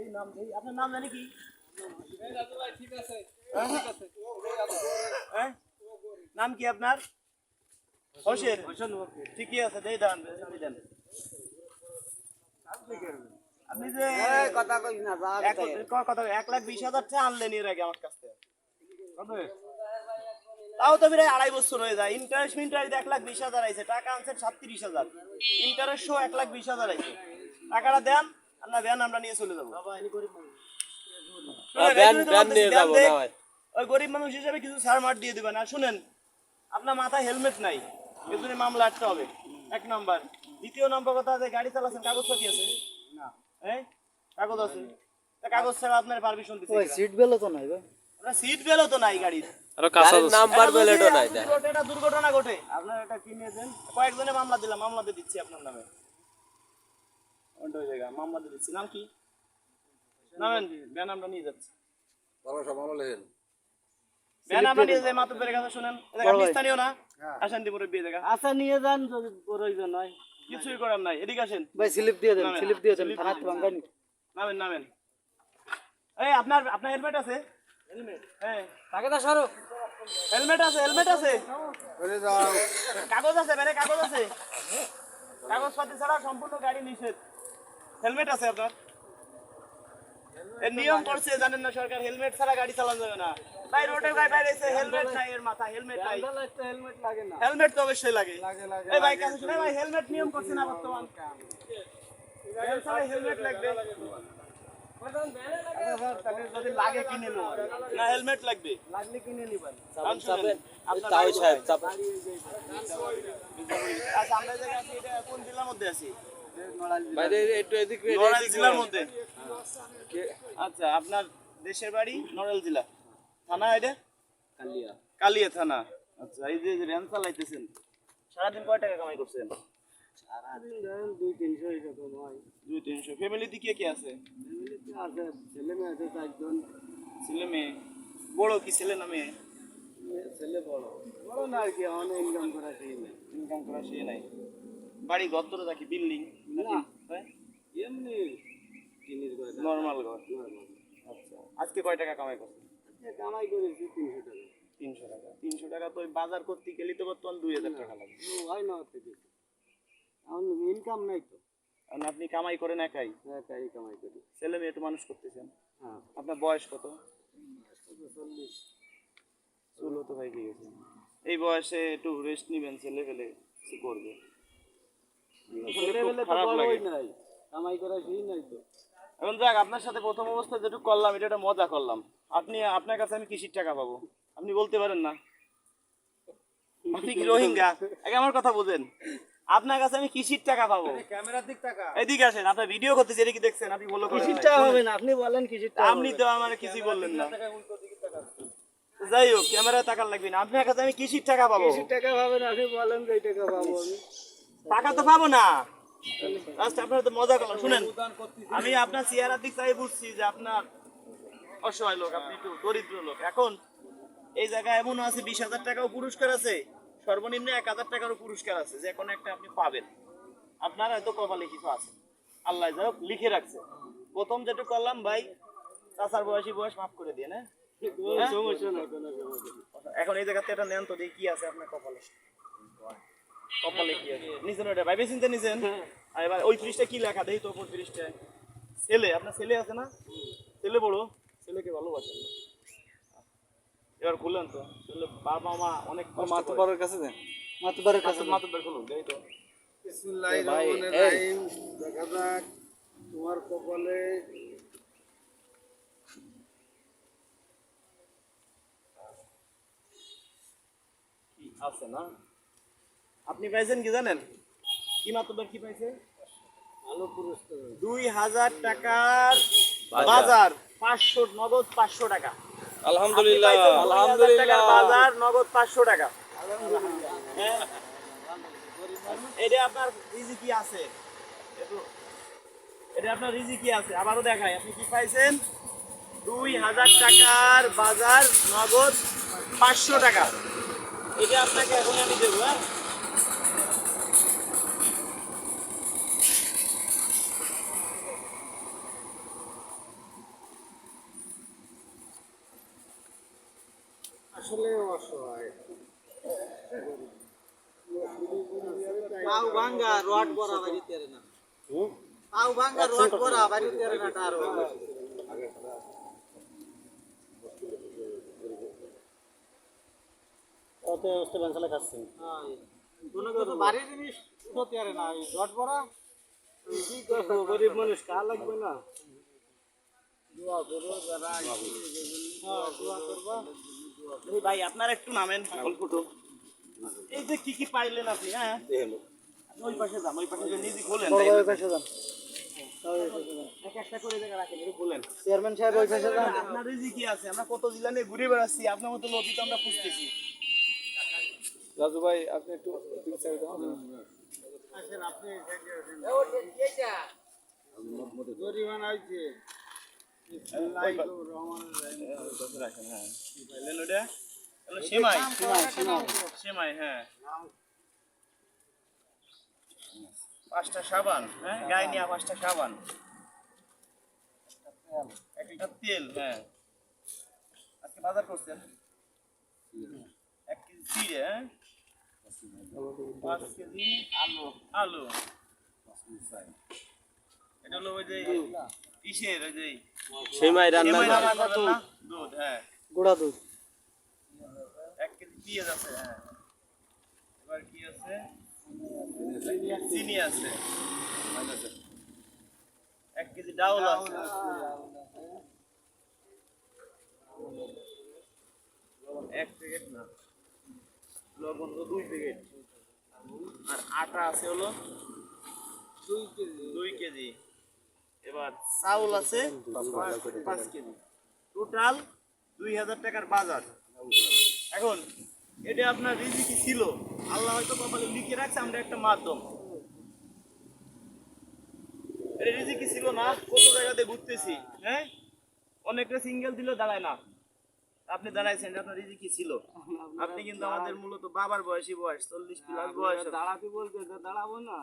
এই নাম এই আপনার নাম জানি কি? হ্যাঁ? নাম কি আপনার? হোসেন। ঠিকই আছে দেই দান দেন। আপনি যে কথা কইস না যা এক লাখ বিশ হাজার টাকা আনলেন এর আগে আমার কাছ থেকে। তাও তো প্রায় আড়াই বছর হয়ে যায়। ইন্টারেস্ট মিন্টারেস্ট এক লাখ বিশ হাজার আইছে টাকা আনছেন সাতত্রিশ হাজার। ইন্টারেস্ট এক লাখ বিশ হাজার আইছে। টাকাটা দেন। না দেন আমরা নিয়ে চলে যাব। শুনেন, ব্যান এই জন্যই তো ব্যান বলতেছি, নিয়ে দেন যাব দেখ। না ভাই। ওই গরিব মানুষ হিসেবে কিছু ছাড় মার দিয়ে দিবেন। আর শুনেন আপনার মাথায় হেলমেট নাই এর মামলা আটতে হবে। এক নাম্বার। দ্বিতীয় নম্বর কথা যে গাড়ি চালাচ্ছেন কাগজপাতি আছে? না। এই কাগজ আছে? তা কাগজ ছাড়া আপনার পারমিশন দিচ্ছে ওই সিট বেলও তো নাই ভাই। সিট বেলও তো নাই গাড়ির। আরও কাঁচা নাম্বার এটা নাই এটা দুর্ঘটনা ঘটে। আপনার এটা কিনে দেন। কয়েকজনে মামলা দিলাম মামলা দিয়ে দিচ্ছি আপনার নামে। ওটা ওই জায়গা মামলা দিচ্ছি। নাম কি? নামেন ব্যান আমরা নিয়ে যাচ্ছি। ব্যান আমরা নিয়ে যাই মাতুব্বের কাছে শুনেন। এ জায়গা আপনি স্থানীয় না? আসেন দি মুরব্বী জায়গা আচ্ছা নিয়ে যান যদি প্রয়োজন হয় কিছুই করার নাই। এদিকে আসেন। ভাই স্লিপ দিয়ে দেন স্লিপ দিয়ে দেন স্লিপ থানাতে নামেন নামেন। এই আপনার আপনার হেলমেট আছে? হেলমেট? হ্যাঁ। তাকে তো সরো। হেলমেট আছে হেলমেট আছে? কাগজ আছে মানে কাগজ আছে। কাগজপাতি ছাড়া সম্পূর্ণ গাড়ি নিষেধ। হেলমেট আছে আপনার? এর নিয়ম করছে জানেন না সরকার হেলমেট ছাড়া গাড়ি চালানো যাবে না। ভাই রোডের গায়ে বাইরে এসে হেলমেট নাই এর মাথা হেলমেট নাই। হেলমেট লাগে না। হেলমেট তো অবশ্যই লাগে। লাগে লাগে এই ভাই কাছে শুনে ভাই হেলমেট নিয়ম করছে না বর্তমান। হেলমেট লাগবে। তাহলে যদি লাগে কিনে নেব। না হেলমেট লাগবে। লাগলে কিনে নিবেন। আপনার তাও বাড়ি সাহেব কোথায়? চাপ আচ্ছা, আমরা এই আছি, এটা কোন জেলার মধ্যে আছি? বাইরে একটু এদিক নড়াইল জেলার মধ্যে। আচ্ছা, আপনার দেশের বাড়ি নড়াইল জেলা। থানা এটা? কালিয়া কালিয়া থানা। আচ্ছা, এই যে ভ্যান চালাইতেছেন, সারাদিন কয় টাকা কামাই করছেন? সারাদিন ধরেন দুই তিনশো এরকম হয় দুই তিনশো। ফ্যামিলিতে কে কে আছে? ফ্যামিলিতে আছে ছেলে মেয়ে আছে চারজন ছেলে মেয়ে? বড় কি ছেলে না মেয়ে? ছেলে বড় বড় না আর কি অনেক ইনকাম করা সেই নেই ইনকাম করা সে নাই। বাড়ি ঘর তোর নাকি বিল্ডিং? না। এমনি টিনের ঘর নর্মাল ঘর। আচ্ছা। আজকে কয় টাকা কামাই করছেন? কামাই করেছি তিনশো টাকা। তিনশো টাকা। তিনশো টাকা তো বাজার করতে গেলে তো বর্তমান দুই হাজার টাকা লাগে। হয় না থেকে। এখন ইনকাম নাই তো। কারণ আপনি কামাই করেন একাই? একাই কামাই করি। ছেলে মেয়ে একটু মানুষ করতেছেন? হ্যাঁ। আপনার বয়স কত? চল্লিশ। ষোলো তো ভাই গেছে এই বয়সে একটু রেস্ট নিবেন ছেলে পেলে কিছু করবে আসলে খুব ছেলেবেলে তো খারাপ লাগে। কামাই করা সেই নাই তো। এখন যাক আপনার সাথে প্রথম যেটুকু করলাম এটা একটা মজা করলাম। আপনি আপনার কাছে আমি কিসির টাকা পাবো? আপনি বলতে পারেন না। আপনি কি রোহিঙ্গা? আগে আমার কথা বোঝেন। আপনার কাছে আমি কিসির টাকা পাবো? ক্যামেরার দিক টাকা। এদিকে আসেন ভিডিও করতেছি এটা কি দেখছেন? আপনি বলো কিসির টাকা হবে না আপনি বলেন কিসির টাকা আপনি তো আমার কিছুই বললেন না। যাই হোক ক্যামেরা টাকা লাগবে না। আপনার কাছে আমি কিসির টাকা পাবো? কিসির টাকা পাবেন আপনি বলেন যে টাকা পাবো আমি। টাকা তো পাবো না। আপনারা তো মজা করলাম শুনেন। আমি আপনার দিক বুঝছি যে আপনার অসহায় লোক আপনি একটু দরিদ্র লোক। এখন এই জায়গায় এমন আছে বিশ হাজার টাকাও পুরস্কার আছে সর্বনিম্ন এক হাজার টাকারও পুরস্কার আছে যে কোনো একটা আপনি পাবেন। আপনার হয়তো কপালে কিছু আছে। আল্লাহ যাই হোক লিখে রাখছে। প্রথম যেটুকু করলাম ভাই চাচার বয়সী বয়স মাফ করে দিয়ে না সমস্যা নেই। এখন এই জায়গাতে এটা নেন তো দেখি কি আছে আপনার কপালে। কপালে কি আছে? নিছেন ওটা ভাইবে চিনতে নিছেন? আর এবার ওই পৃষ্ঠা কি লেখা? দেখি তো ওপর পৃষ্ঠায় ছেলে আপনার ছেলে আছে না? ছেলে বড়? ছেলেকে ভালোবাসেন এবার খুললেন তো। ছেলে বাবা মা অনেক কষ্ট কাছে দেন মাতবারের কাছে মাথা- খুলুন দেই তো। বিসমিল্লাহির রহমানির রহিম। দেখা যাক তোমার কপালে কি আছে না? আপনি পাইছেন কি জানেন? কি মাতবার কি পাইছে? ভালো পুরস্কার দুই হাজার টাকার বাজার। পাঁচশো নগদ পাঁচশো টাকা। আলহামদুলিল্লাহ। আপনি পাইছেন 2000 টাকার আলহামদুলিল্লাহ। বাজার নগদ পাঁচশো টাকা। হ্যাঁ। এটা আপনার রিজি কি আছে? এটা আপনার রিজি কি আছে? আবারও দেখাই আপনি কি পাইছেন? দুই হাজার টাকার বাজার নগদ পাঁচশো টাকা। এটা আপনাকে এখন আমি দেবো হ্যাঁ? আসলে অসহায়। পাও ভাঙ্গা রড বড়া বাড়ি তেরে না। পাও ভাঙ্গা রড বড়া বাড়ি তেরে না তার অবস্থা বাঞ্চালা খাচ্ছেন কোনো কোনো জিনিস তো তেরে না রড বড়া কি করব গরিব মানুষ কার লাগবে না? দোয়া করো যারা হ্যাঁ, দোয়া করবা। ভাই আপনারা একটু নামেন। এই যে কি কি পাইলেন আপনি হ্যাঁ? ওই পাশে যান ওই পাশে নিজে খোলেন? পাশে যান। চেয়ারম্যান সাহেব ওই পাশে যান। আপনার কি আছে আমরা কত জেলা নিয়ে ঘুরে বেড়াচ্ছি আপনার মতো তো আমরা খুঁজতেছি। রাজু ভাই আপনি একটু আসেন আপনি জরিমানা হয়েছে। পাঁচটা সাবান হ্যাঁ গায়ে নিয়ে পাঁচটা সাবান এক লিটার তেল হ্যাঁ আজকে বাজার করছেন এক কেজি চিড়ে হ্যাঁ? পাঁচ কেজি আলু। আলু। এটা হলো ওই যে ইসের ওই যে সেমাই রান্না? দুধ হ্যাঁ। গোড়া দুধ। এক কেজি পেঁয়াজ আছে হ্যাঁ। এবার কি আছে? চিনি আছে। এক কেজি ডাউল আছে। এক প্যাকেট না। লবণ তো দুই প্যাকেট। আর আটা আছে হলো দুই কেজি। দুই কেজি। চাউল আছে, পাঁচ কেজি। টোটাল দুই হাজার টাকার বাজার। এখন, এটা আপনার রিজিকি ছিল। আল্লাহ হয়তো লিখে রাখছে, আমরা একটা মাধ্যম। রিজিকি ছিল না, কত জায়গাতে ঘুরতেছি হ্যাঁ? অনেকটা সিঙ্গেল দিল দাঁড়ায় না। আপনি দাঁড়াইছেন আপনার রিজিকি ছিল। আপনি কিন্তু আমাদের মূলত বাবার বয়সী বয়স, চল্লিশ প্লাস বয়স। দাঁড়াতে বলতে দাঁড়াবো না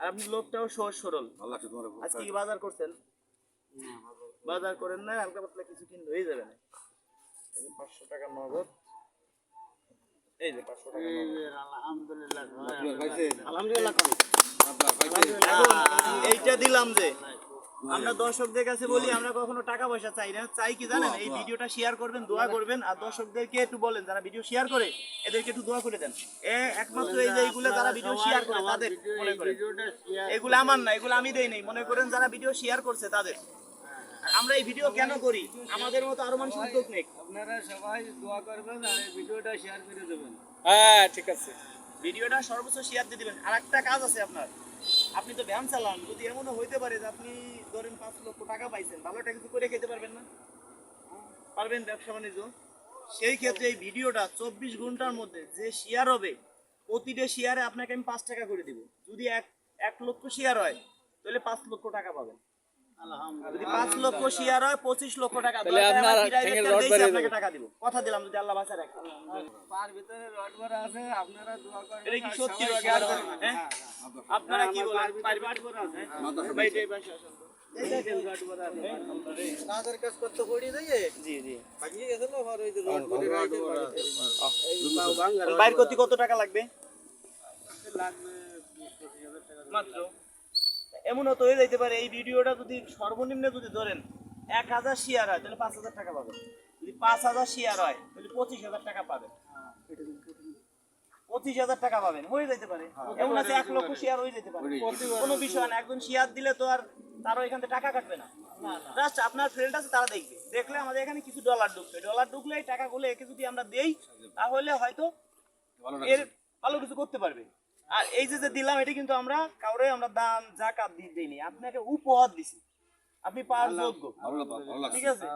আর আপনি লোকটাও সহজ সরল। আজকে কি বাজার করছেন? বাজার করেন না হালকা পাতলা কিছু কিনলে হয়ে যাবে না। এই যে পাঁচশো টাকা নগদ। এই যে পাঁচশো টাকা আলহামদুলিল্লাহ আলহামদুলিল্লাহ এইটা দিলাম যে। আমরা দর্শকদের কাছে বলি আমরা কখনো টাকা পয়সা চাই না। চাই কি জানেন? এই ভিডিওটা শেয়ার করবেন দোয়া করবেন আর দর্শকদেরকে একটু বলেন যারা ভিডিও শেয়ার করে এদেরকে একটু দোয়া করে দেন। এ একমাত্র এই যে এইগুলো যারা ভিডিও শেয়ার করে তাদের মনে করেন। এগুলো আমার না এগুলো আমি দেই নাই। মনে করেন যারা ভিডিও শেয়ার করছে তাদের। আমরা এই ভিডিও কেন করি? আমাদের মতো আরও মানুষ উদ্যোগ নেই। আপনারা সবাই দোয়া করবেন আর এই ভিডিওটা শেয়ার করে দেবেন। হ্যাঁ ঠিক আছে। ভিডিওটা সর্বোচ্চ শেয়ার দিয়ে দিবেন। আর একটা কাজ আছে আপনার। আপনি তো ভ্যান চালান যদি এমনও হইতে পারে যে আপনি ধরেন পাঁচ লক্ষ টাকা পাইছেন ভালোটা কিছু করে খেতে পারবেন না? পারবেন ব্যবসা বাণিজ্য? সেই ক্ষেত্রে এই ভিডিওটা চব্বিশ ঘণ্টার মধ্যে যে শেয়ার হবে প্রতিটা শেয়ারে আপনাকে আমি পাঁচ টাকা করে দিব। যদি এক এক লক্ষ শেয়ার হয় তাহলে পাঁচ লক্ষ টাকা পাবেন। যদি পাঁচ লক্ষ শেয়ার হয় পঁচিশ লক্ষ টাকা। আপনাকে দিব। কথা দিলাম যদি আল্লাহ বাঁচা রাখে করেন? করবেন। হ্যাঁ? আপনারা কি বলেন? বাইর করতে কত টাকা লাগবে? মাত্র? এমনও তো হয়ে যাইতে পারে এই ভিডিওটা যদি সর্বনিম্ন যদি ধরেন এক হাজার শেয়ার হয় তাহলে পাঁচ হাজার টাকা পাবেন। যদি পাঁচ হাজার শেয়ার হয় তাহলে পঁচিশ হাজার টাকা পাবেন। পঁচিশ হাজার টাকা পাবেন হয়ে যেতে পারে। এমন আছে এক লক্ষ শেয়ার হয়ে যেতে পারে। কোনো বিষয় না একজন শেয়ার দিলে তো আর তারও এখান থেকে টাকা কাটবে না। জাস্ট আপনার ফ্রেন্ড আছে তারা দেখবে। দেখলে আমাদের এখানে কিছু ডলার ঢুকবে। ডলার ঢুকলে এই টাকাগুলো একে যদি আমরা দেই তাহলে হয়তো এর ভালো কিছু করতে পারবে। আর এই যে যে দিলাম এটা কিন্তু আমরা কাউরে আমরা দান জাকাত দিয়ে দিইনি। আপনাকে উপহার দিছি। আপনি পাওয়ার যোগ্য। ঠিক আছে?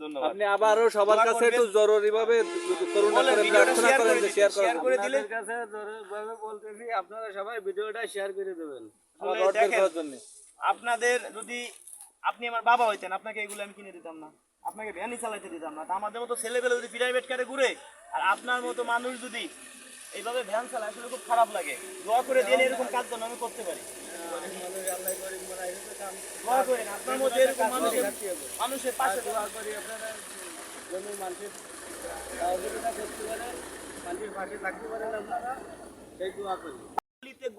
ধন্যবাদ। আপনি আবারও সবার কাছে একটু জরুরি ভাবে করুণা করে প্রার্থনা করেন যে শেয়ার শেয়ার করে দিলে আপনাদের কাছে জরুরিভাবে বলতেছি আপনারা সবাই ভিডিওটা শেয়ার করে দেবেন। করার জন্য। আপনাদের যদি আপনি আমার বাবা হইতেন, আপনাকে এগুলো আমি কিনে দিতাম না। আপনাকে ভ্যানই চালাইতে দিতাম না। তা আমাদের মতো ছেলেবেলে যদি প্রাইভেট কারে ঘুরে, আর আপনার মতো মানুষ যদি এইভাবে ভ্যান চালায়, আসলে খুব খারাপ লাগে। দোয়া করে দিয়ে এরকম কাজ যেন আমি করতে পারি। মানুষের পাশে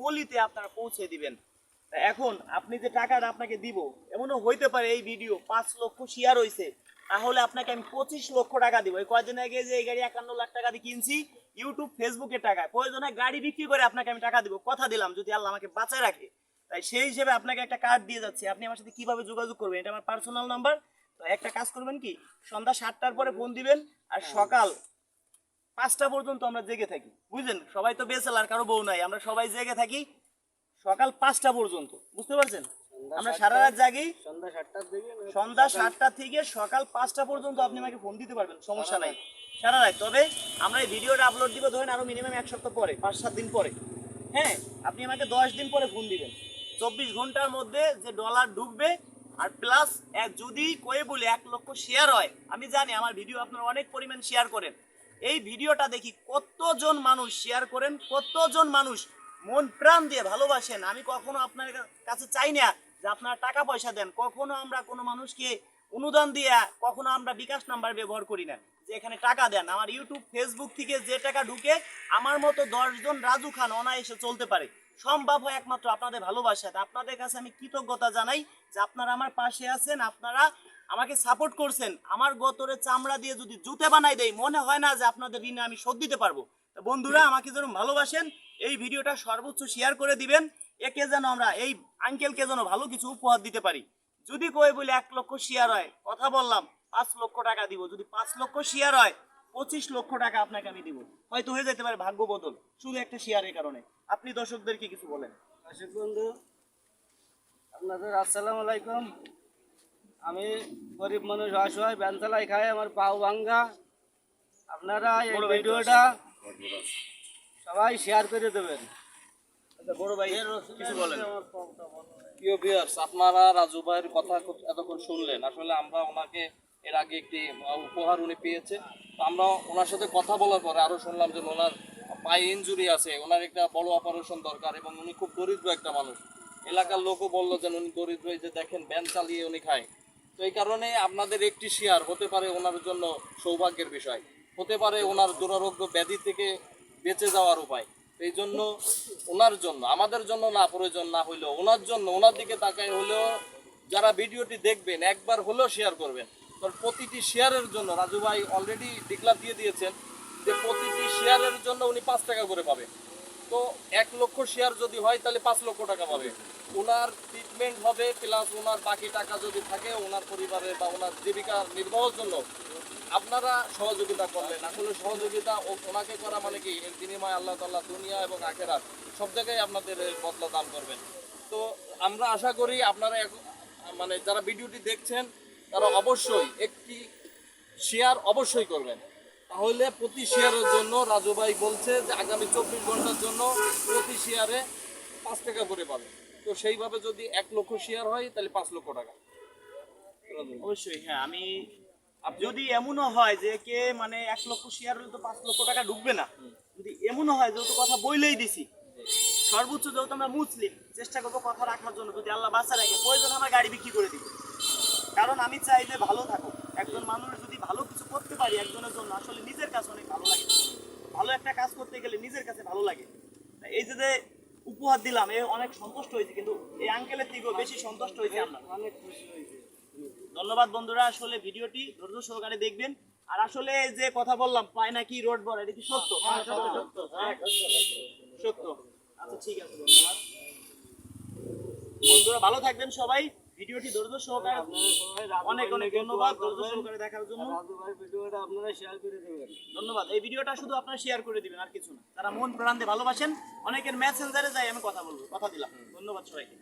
গলিতে আপনারা পৌঁছে দিবেন। এখন আপনি যে টাকাটা আপনাকে দিব এমনও হইতে পারে এই ভিডিও পাঁচ লক্ষ শেয়ার হয়েছে তাহলে আপনাকে আমি পঁচিশ লক্ষ টাকা দিব। এই কয়দিন আগে যে এই গাড়ি একান্ন লাখ টাকা দিয়ে কিনছি ইউটিউব ফেসবুকের টাকা। প্রয়োজনে গাড়ি বিক্রি করে আপনাকে আমি টাকা দিব। কথা দিলাম যদি আল্লাহ আমাকে বাঁচায় রাখে তাই সেই হিসেবে আপনাকে একটা কার্ড দিয়ে যাচ্ছে। আপনি আমার সাথে কীভাবে যোগাযোগ করবেন এটা আমার পার্সোনাল নাম্বার তো একটা কাজ করবেন কি সন্ধ্যা সাতটার পরে ফোন দিবেন আর সকাল পাঁচটা পর্যন্ত আমরা জেগে থাকি। বুঝলেন? সবাই তো বেসেল আর কারও বউ নাই আমরা সবাই জেগে থাকি। সকাল পাঁচটা পর্যন্ত বুঝতে পারছেন? আমরা সারা রাত জাগি। সন্ধ্যা সাতটা থেকে সকাল পাঁচটা পর্যন্ত আপনি আমাকে ফোন দিতে পারবেন সমস্যা নাই। সারা রাত তবে আমরা এই ভিডিওটা আপলোড দিব ধরেন আরও মিনিমাম এক সপ্তাহ পরে পাঁচ সাত দিন পরে। হ্যাঁ আপনি আমাকে দশ দিন পরে ফোন দিবেন। চব্বিশ ঘণ্টার মধ্যে যে ডলার ঢুকবে আর প্লাস যদি কয়ে বলে এক লক্ষ শেয়ার হয় আমি জানি আমার ভিডিও আপনারা অনেক পরিমাণ শেয়ার করেন। এই ভিডিওটা দেখি কতজন মানুষ শেয়ার করেন কতজন মানুষ মন প্রাণ দিয়ে ভালোবাসেন। আমি কখনো আপনার কাছে চাই না যে আপনারা টাকা পয়সা দেন। কখনো আমরা কোনো মানুষকে অনুদান দিয়ে কখনো আমরা বিকাশ নাম্বার ব্যবহার করি না। যে এখানে টাকা দেন। আমার ইউটিউব, ফেসবুক থেকে যে টাকা ঢুকে আমার মতো দশজন রাজু খান অনায়াসে চলতে পারে। সম্ভব হয় একমাত্র আপনাদের ভালোবাসাতে আপনাদের কাছে আমি কৃতজ্ঞতা জানাই যে আপনারা আমার পাশে আছেন, আপনারা আমাকে সাপোর্ট করছেন। আমার গতরে চামড়া দিয়ে যদি জুতে বানাই দেয় মনে হয় না যে আপনাদের ঋণে আমি শোধ দিতে পারব। বন্ধুরা, আমাকে যেন ভালোবাসেন এই ভিডিওটা সর্বোচ্চ শেয়ার করে দিবেন একে যেন আমরা এই আঙ্কেলকে যেন ভালো কিছু উপহার দিতে পারি। যদি কই বলে এক লক্ষ শেয়ার হয় কথা বললাম পাঁচ লক্ষ টাকা দিব। যদি পাঁচ লক্ষ শেয়ার হয় পঁচিশ লক্ষ টাকা আপনাকে আমি দিব। হয়তো হয়ে যেতে পারে ভাগ্য বদল শুধু একটা শেয়ারের কারণে। আপনি দর্শকদেরকে কিছু বলেন? দর্শক বন্ধু আপনাদের আসসালামু আলাইকুম। আমি গরিব মানুষ অসহায় ব্যানতলায় খাই আমার পাও ভাঙ্গা। আপনারা এই ভিডিওটা সবাই শেয়ার করে দেবেন। আচ্ছা আপনারা এতক্ষণ শুনলেন। আসলে আমরা ওনাকে এর আগে একটি উপহার উনি তো আমরা ওনার সাথে কথা বলার পরে শুনলাম যে ওনার পায়ে আছে, ওনার একটা বড় অপারেশন দরকার এবং উনি খুব দরিদ্র একটা মানুষ। এলাকার লোকও বলল যে উনি দরিদ্র যে দেখেন ব্যান চালিয়ে উনি খায়। তো এই কারণে আপনাদের একটি শেয়ার হতে পারে ওনার জন্য সৌভাগ্যের বিষয়। হতে পারে ওনার দুরারোগ্য ব্যাধি থেকে বেঁচে যাওয়ার উপায়। এই জন্য ওনার জন্য, আমাদের জন্য না, প্রয়োজন না হইলেও ওনার জন্য, ওনার দিকে তাকায় হলেও যারা ভিডিওটি দেখবেন, একবার হলেও শেয়ার করবেন। কারণ প্রতিটি শেয়ারের জন্য, রাজু ভাই অলরেডি ডিক্লার দিয়ে দিয়েছেন যে প্রতিটি শেয়ারের জন্য উনি পাঁচ টাকা করে পাবে। তো এক লক্ষ শেয়ার যদি হয়, তাহলে পাঁচ লক্ষ টাকা পাবে। ওনার ট্রিটমেন্ট হবে প্লাস ওনার বাকি টাকা যদি থাকে, ওনার পরিবারে বা ওনার জীবিকা নির্বাহের জন্য। আপনারা সহযোগিতা করলেন। আসলে সহযোগিতা ওনাকে করা মানে কি? এর বিনিময়ে আল্লাহ তাল্লাহ দুনিয়া এবং আখেরাত সব জায়গায় আপনাদের বদলা দান করবেন। তো আমরা আশা করি আপনারা মানে যারা ভিডিওটি দেখছেন, তারা অবশ্যই একটি শেয়ার অবশ্যই করবেন। তাহলে প্রতি শেয়ারের জন্য রাজু ভাই বলছে যে আগামী চব্বিশ ঘণ্টার জন্য প্রতি শেয়ারে পাঁচ টাকা করে পাবে। তো সেইভাবে যদি এক লক্ষ শেয়ার হয়, তাহলে পাঁচ লক্ষ টাকা। অবশ্যই হ্যাঁ আমি যদি এমনও হয় যে কে মানে এক লক্ষ শেয়ার হলে তো পাঁচ লক্ষ টাকা ঢুকবে না। যদি এমনও হয় যেহেতু কথা বইলেই দিছি সর্বোচ্চ যেহেতু আমরা মুসলিম চেষ্টা করব কথা রাখার জন্য যদি আল্লাহ বাঁচা রাখে প্রয়োজন আমার গাড়ি বিক্রি করে দিব। কারণ আমি চাই যে ভালো থাকুক। একজন মানুষ যদি ভালো কিছু করতে পারি একজনের জন্য আসলে নিজের কাছে অনেক ভালো লাগে। ভালো একটা কাজ করতে গেলে নিজের কাছে ভালো লাগে। এই যে যে উপহার দিলাম এ অনেক সন্তুষ্ট হয়েছে কিন্তু এই আঙ্কেলের থেকেও বেশি সন্তুষ্ট হয়েছে আমরা। অনেক খুশি হয়েছে। ধন্যবাদ বন্ধুরা আসলে ভিডিওটি ধৈর্য সহকারে দেখবেন। আর আসলে যে কথা বললাম পায় নাকি রোড বড় এটা কি সত্য? সত্য সত্য আচ্ছা ঠিক আছে ধন্যবাদ। বন্ধুরা ভালো থাকবেন সবাই। ভিডিওটি ধৈর্য সহকারে অনেক অনেক ধন্যবাদ ধৈর্য সহকারে দেখার জন্য। ভিডিওটা আপনারা শেয়ার করে দেবেন। ধন্যবাদ। এই ভিডিওটা শুধু আপনারা শেয়ার করে দিবেন আর কিছু না। তারা মন প্রাণ দিয়ে ভালোবাসেন অনেকের মেসেঞ্জারে যাই আমি কথা বলব কথা দিলাম। ধন্যবাদ সবাইকে।